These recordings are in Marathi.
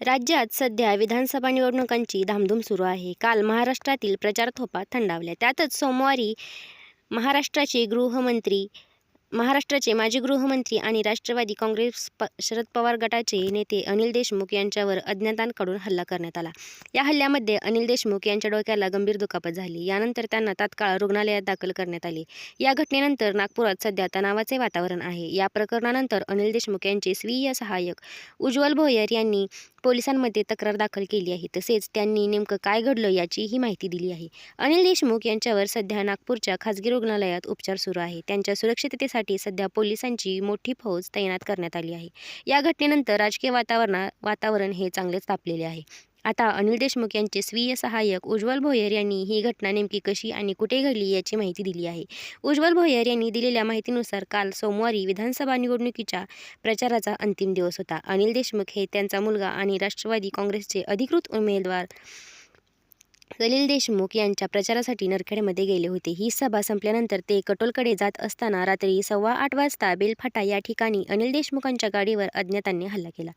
राज्यात सध्या विधानसभा निवडणुकांची धामधूम सुरू आहे. काल महाराष्ट्रातील प्रचार थोपा थंडावल्या. त्यातच सोमवारी महाराष्ट्राचे गृहमंत्री महाराष्ट्राचे माजी गृहमंत्री आणि राष्ट्रवादी काँग्रेस प शरद पवार गटाचे नेते अनिल देशमुख यांच्यावर अज्ञातांकडून हल्ला करण्यात आला. या हल्ल्यामध्ये अनिल देशमुख यांच्या डोक्याला गंभीर दुखापत झाली. यानंतर त्यांना तात्काळ रुग्णालयात दाखल करण्यात आले. या घटनेनंतर नागपुरात सध्या तणावाचे वातावरण आहे. या प्रकरणानंतर अनिल देशमुख यांचे स्वीय सहाय्यक उज्ज्वल भोयर यांनी पोलिसांमध्ये तक्रार दाखल केली आहे. तसेच त्यांनी नेमकं काय घडलं याचीही माहिती दिली आहे. अनिल देशमुख यांच्यावर सध्या नागपूरच्या खासगी रुग्णालयात उपचार सुरू आहे. त्यांच्या सुरक्षिततेसाठी सध्या पोलिसांची मोठी फौज तैनात करण्यात आली आहे. या घटनेनंतर राजकीय वातावरणा वातावरण हे चांगलेच तापलेले आहे. आता अनिल देशमुख यांचे स्वीय सहाय्यक उज्ज्वल भोयर यांनी ही घटना नेमकी कशी आणि कुठे घडली याची माहिती दिली आहे. उज्ज्वल भोयर यांनी दिलेल्या माहितीनुसार काल सोमवारी विधानसभा निवडणुकीच्या प्रचाराचा अंतिम दिवस होता. अनिल देशमुख हे त्यांचा मुलगा आणि राष्ट्रवादी काँग्रेसचे अधिकृत उमेदवार सलील देशमुख यांच्या प्रचारासाठी नरखेडमध्ये गेले होते. ही सभा संपल्यानंतर ते कटोलकडे जात असताना रात्री सव्वा आठ वाजता बेलफाटा या ठिकाणी अनिल देशमुखांच्या गाडीवर अज्ञातांनी हल्ला केला.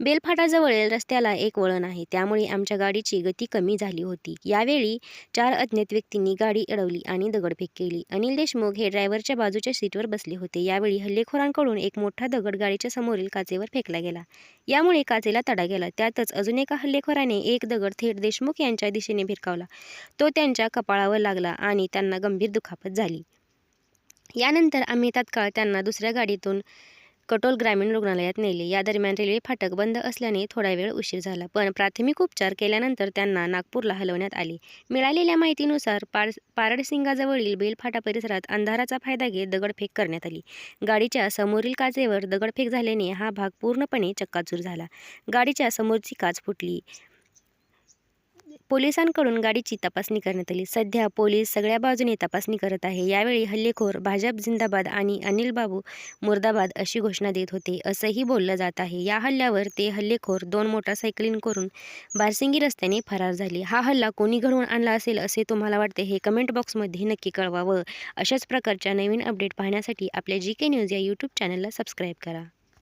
बेलफाटाजवळील रस्त्याला एक वळण आहे. त्यामुळे आमच्या गाडीची गती कमी झाली होती. यावेळी चार अज्ञात व्यक्तींनी गाडी अडवली आणि दगडफेक केली. अनिल देशमुख हे ड्रायव्हरच्या बाजूच्या सीटवर बसले होते. यावेळी हल्लेखोरांकडून एक मोठा दगड गाडीच्या समोरील काचेवर फेकला गेला. यामुळे काचेला तडा गेला. त्यातच अजून एका हल्लेखोराने एक दगड थेट देशमुख यांच्या दिशेने भिरकावला तो त्यांच्या कपाळावर लागला आणि त्यांना गंभीर दुखापत झाली. यानंतर आम्ही तात्काळ त्यांना दुसऱ्या गाडीतून कटोल ग्रामीण रुग्णालयात नेले. या दरम्यान रेल्वे फाटक बंद असल्याने थोडा वेळ उशीर झाला पण प्राथमिक उपचार केल्यानंतर त्यांना नागपूरला हलवण्यात आले. मिळालेल्या माहितीनुसार पार पारडसिंगाजवळील बेलफाटा परिसरात अंधाराचा फायदा घेत दगडफेक करण्यात आली. गाडीच्या समोरील काचेवर दगडफेक झाल्याने हा भाग पूर्णपणे चक्काचूर झाला. गाडीच्या समोरची काच फुटली. पोलिसांकडून गाडीची तपासणी करण्यात आली. सध्या पोलीस सगळ्या बाजूने तपासणी करत आहे. यावेळी हल्लेखोर भाजप जिंदाबाद आणि अनिल बाबू मुर्दाबाद अशी घोषणा देत होते असंही बोललं जात आहे. या हल्ल्यावर ते हल्लेखोर दोन मोटारसायकलीन करून बारसिंगी रस्त्याने फरार झाले. हा हल्ला कोणी घडवून आणला असेल असे तुम्हाला वाटते हे कमेंट बॉक्समध्ये नक्की कळवा व अशाच प्रकारच्या नवीन अपडेट पाहण्यासाठी आपल्या जी के न्यूज या यूट्यूब चॅनलला सबस्क्राईब करा.